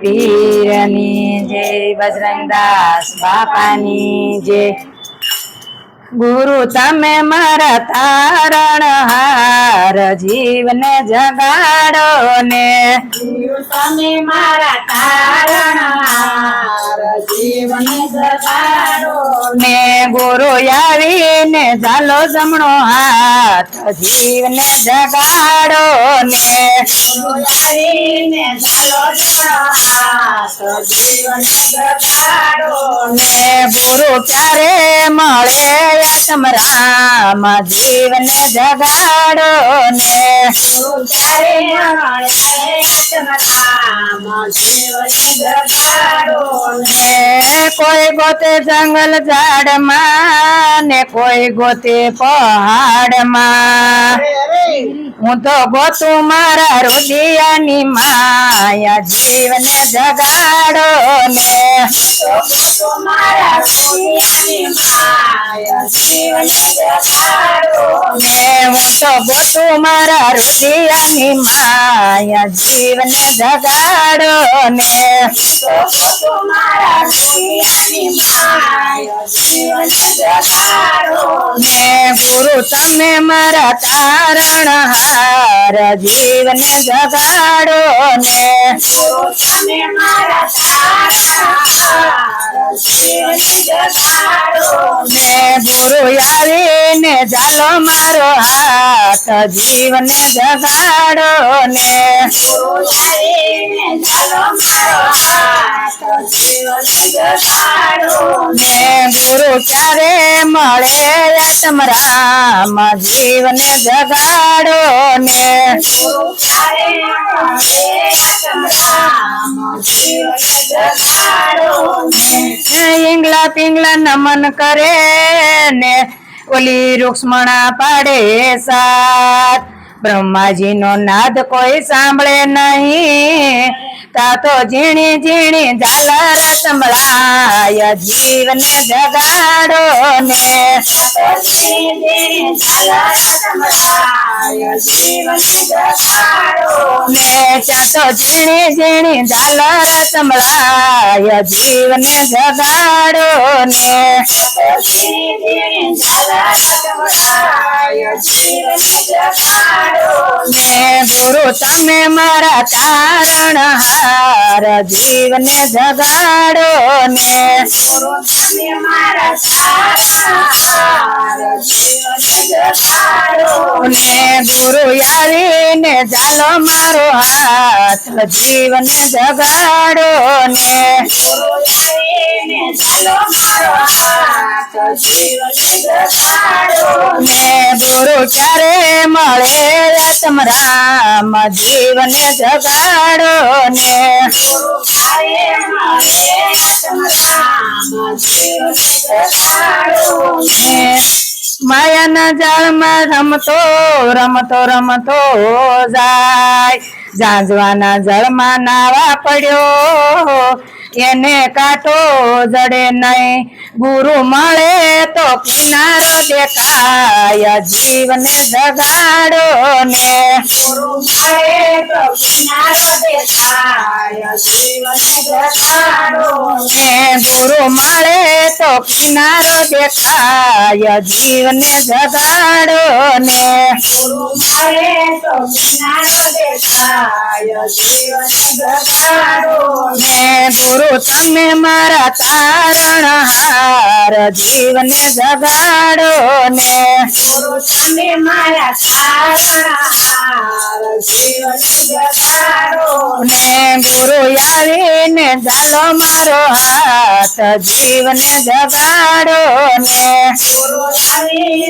પીરની જય બજરંગદાસ બાપાની જય ગુરુ તમે મારા તારણ હાર જીવને જગાડો ને ગુરુ તમે મારા તારણ હાર જીવને જગાડો ને ગોરો આવીને ઝાલો જમણો હાથ જીવને જગાડો ને આવીને ક્યારે રામ રામ જીવન જગાડો ને કોઈ ગોતે જંગલ ઝાડમાં ને કોઈ ગોતે પહાડમાં હું તો ગોતું મારા રુદિયાની માયા જીવને જગાડો ને હું તો ગોતું મારા રુદિયાની માયા જીવને જગાડો ને ને ગુરુ તમે મારા તારણ હા મારા જીવને જગાડો ને સુખમે મારા સાથ આ જીવને જગાડો ને બુરુઆરી ને જાળો મારો હાથ જીવને જગાડો ને સુખમે જાળો મારો હાથ જીવને જગાડો ને બુરુ ક્યારે મળે તમરા મા જીવને જગાડો ને ઈંગલા પિંગલા નમન કરે ને ઓલી રૂક્ષ્મણા પાડે સાથ બ્રહ્માજીનો નાદ કોઈ સાંભળે નહીં तातो जीणे जीणे जालर संभाय जीवन ने जगाडो ने तातो जीणे जीणे जालर संभाय जीवन ने तो तो जगाडो ने गुरु तमें मरा तारण हा मारा जीव ने ने गुरु यारी ने जालो मारो हाथ जीव ने जगाड़ो ने जीव ने जगाड़ो गुरु क्यारे मे तमरा કાયમ જીવને જગાડો ને માયાના જાળમાં રમતો રમતો રમતો જાય જાંજવાના જળમાં નાવા પડ્યો એને કાંટો જડે નહીં ગુરુ મળે તો કિનારો દેખાય જીવને જગાડો ને ગુરુ મળે તો કિનારો દેખાય જીવને જગાડો ને ગુરુ મળે તો કિનારો દેખાય જીવને જગાડો ને ગુરુ મળે તો કિનારો દેખાય જીવને જગાડો ને ગુરુ કરો તમે મારા તારણ હાર જીવને જગાડો ને તમે મારા તારણ હાર જીવને જગાડો ને ગુરુ યારે ને ઝાલો મારો હાથ જીવને જગાડો ને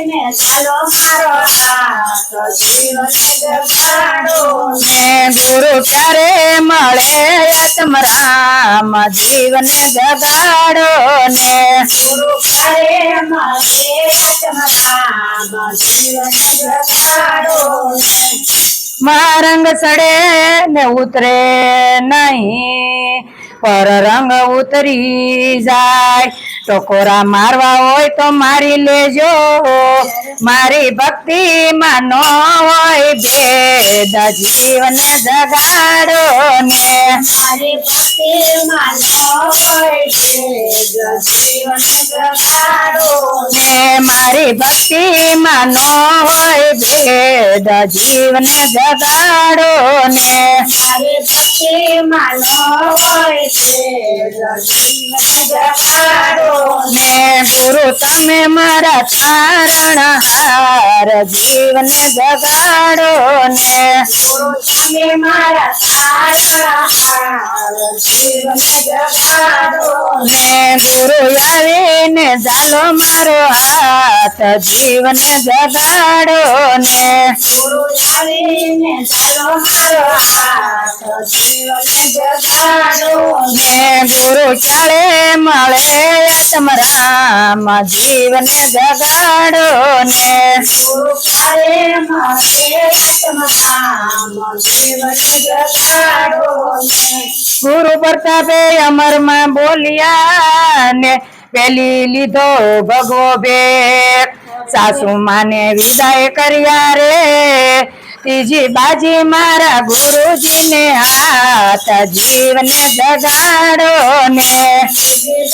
ને જગાડો ને ગુરુ ક્યારે મળે આત્મ રામ જીવને જગાડો ને જગાડો ને મારા રંગ સડે ને ઉતરે નહીં પર રંગ ઉતરી જાય ટકોરા મારવા હોય તો મારી લેજો મારી ભક્તિ માં નો હોય ભેદ જીવન જગાડો ને મારી ભક્તિ માં નો હોય ने मारे भक्ति मानो है भेद जीवन जगाड़ो ने मारे भक्ति मानो है भेद जीवन जगाड़ो गुरु ते मारा तारण हार जीवन जगाड़ो ने गुरु आने जालो मारो हाथ जीवन जगाड़ो ने गुरु चाड़े मे आत्म राम રામ જીવન જગાડો ને ગુરુ પ્રતાપે અમર માં બોલ્યા ને પેલી લીધો ભગવો બે સાસુ માને વિદાય કર્યા રે तीजी बाजी मारा गुरु जी ने हाथ जीवन ने ने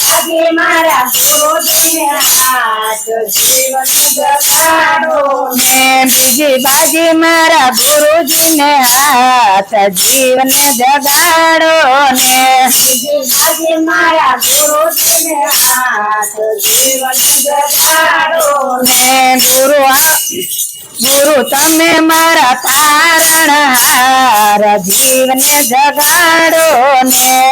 बाजी मारा गुरु जी ने हाथ जीव ने तीजी बाजी मारा गुरु जी ने हाथ जीवन ने ने मारा गुरु जी ने हाथ जीव ने गुरु तमे मारा तारण हार जीव ने जगाड़ो ने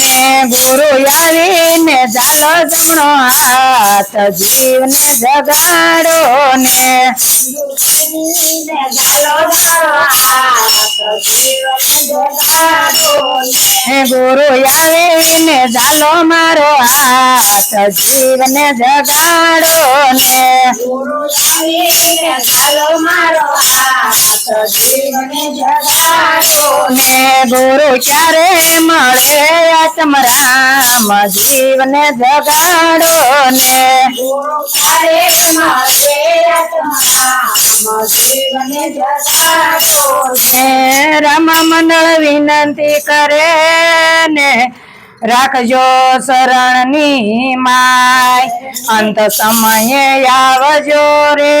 ने गुरु यारी ने जालो जमणो हाथ जीव ने जगाड़ो ने जालो हाथ જીવ અનગોદાન હે ગુરુ આવે ને ઝાલો મારો આત જીવને જગાળો ને ગુરુ શ્રી ને ઝાલો મારો આત જીવને જગાળો ને ગુરુ ક્યારે મળે આત્મરામ જીવને જગાળો ને ગુરુ હારે મન સે આત મા આ જીવને પ્રસાદો હે રામા મંડળ વિનંતી કરે ને રાખજો શરણની માય અંત સમયે આવજો રે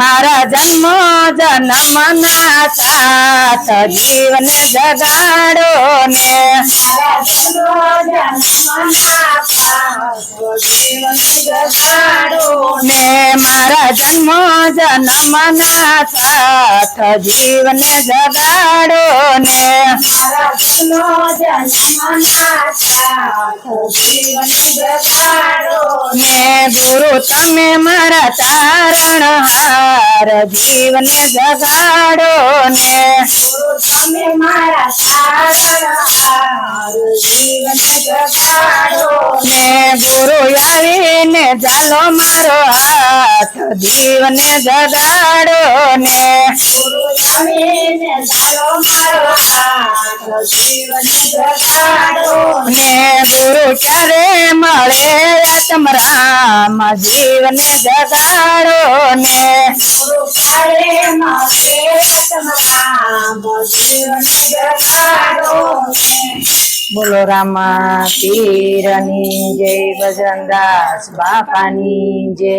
મારા જન્મ જન્મના સાત જીવન જગાડો ને મારા જન્મ જન્મના ने मारा जन्म जन्म साथ जीवन जगाड़ो ने ने गुरु तमें मारा तारण हार जीवन जगाड़ो ने मारा तारण हार जीवन जगाड़ो ने I'm Yeah, જાલો મારો હાથ ને જગાડો ને ને ગુરુ ક્યારે મળે આત્મ રામ ને જગાડો ને બોલો રામા પીરની જય ભજન દાસ બાપ पाणी जे